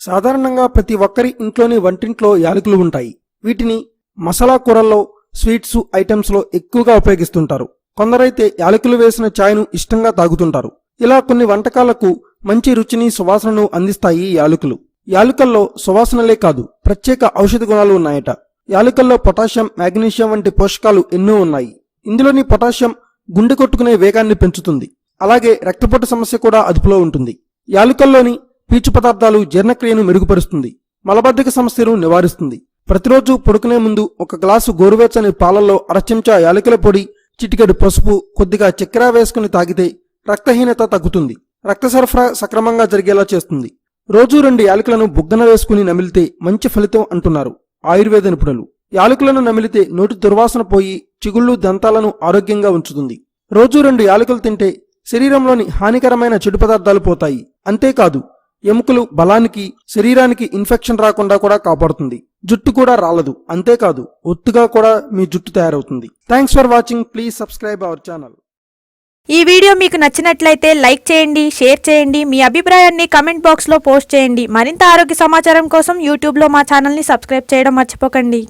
సాధారణంగా ప్రతి ఒక్కరి ఇంట్లోని వంటింట్లో యాలకులు ఉంటాయి. వీటిని మసాలా కూరల్లో స్వీట్స్ ఐటమ్స్లో ఎక్కువగా ఉపయోగిస్తుంటారు. కొందరైతే యాలకులు వేసిన ఛాయ్ను ఇష్టంగా తాగుతుంటారు. ఇలా కొన్ని వంటకాలకు మంచి రుచిని సువాసనను అందిస్తాయి ఈ యాలకులు. యాలకల్లో సువాసనలే కాదు ప్రత్యేక ఔషధ గుణాలు ఉన్నాయట. యాలకల్లో పొటాషియం మాగ్నీషియం వంటి పోషకాలు ఎన్నో ఉన్నాయి. ఇందులోని పొటాషియం గుండె కొట్టుకునే వేగాన్ని పెంచుతుంది. అలాగే రక్తపోటు సమస్య కూడా అదుపులో ఉంటుంది. యాలుకల్లోని పీచు పదార్థాలు జీర్ణక్రియను మెరుగుపరుస్తుంది. మలబద్ధక సమస్యను నివారిస్తుంది. ప్రతిరోజు పడుకునే ముందు ఒక గ్లాసు గోరువెచ్చని పాలల్లో అరచెంచా యాలకుల పొడి చిటికెడు పసుపు కొద్దిగా చక్కెర వేసుకుని తాగితే రక్తహీనత తగ్గుతుంది. రక్త సరఫరా సక్రమంగా జరిగేలా చేస్తుంది. రోజు రెండు యాలకులను బుగ్గన వేసుకుని నమిలితే మంచి ఫలితం అంటున్నారు ఆయుర్వేద నిపుణులు. యాలకులను నమిలితే నోటి దుర్వాసన పోయి చిగుళ్ళు దంతాలను ఆరోగ్యంగా ఉంచుతుంది. రోజు రెండు యాలకులు తింటే శరీరంలోని హానికరమైన చెడు పదార్థాలు పోతాయి. అంతేకాదు ఎముకలు బలానికి శరీరానికి ఇన్ఫెక్షన్ రాకుండా కూడా కాపాడుతుంది. జుట్టు కూడా రాలదు. అంతేకాదు ఒత్తుగా కూడా మీ జుట్టు తయారవుతుంది. Thanks for watching please subscribe our channel ఈ వీడియో మీకు నచ్చినట్లయితే లైక్ చేయండి షేర్ చేయండి మీ అభిప్రాయాన్ని కమెంట్ బాక్స్లో పోస్ట్ చేయండి. మరింత ఆరోగ్య సమాచారం కోసం యూట్యూబ్లో మా ఛానల్ని సబ్స్క్రైబ్ చేయడం మర్చిపోకండి.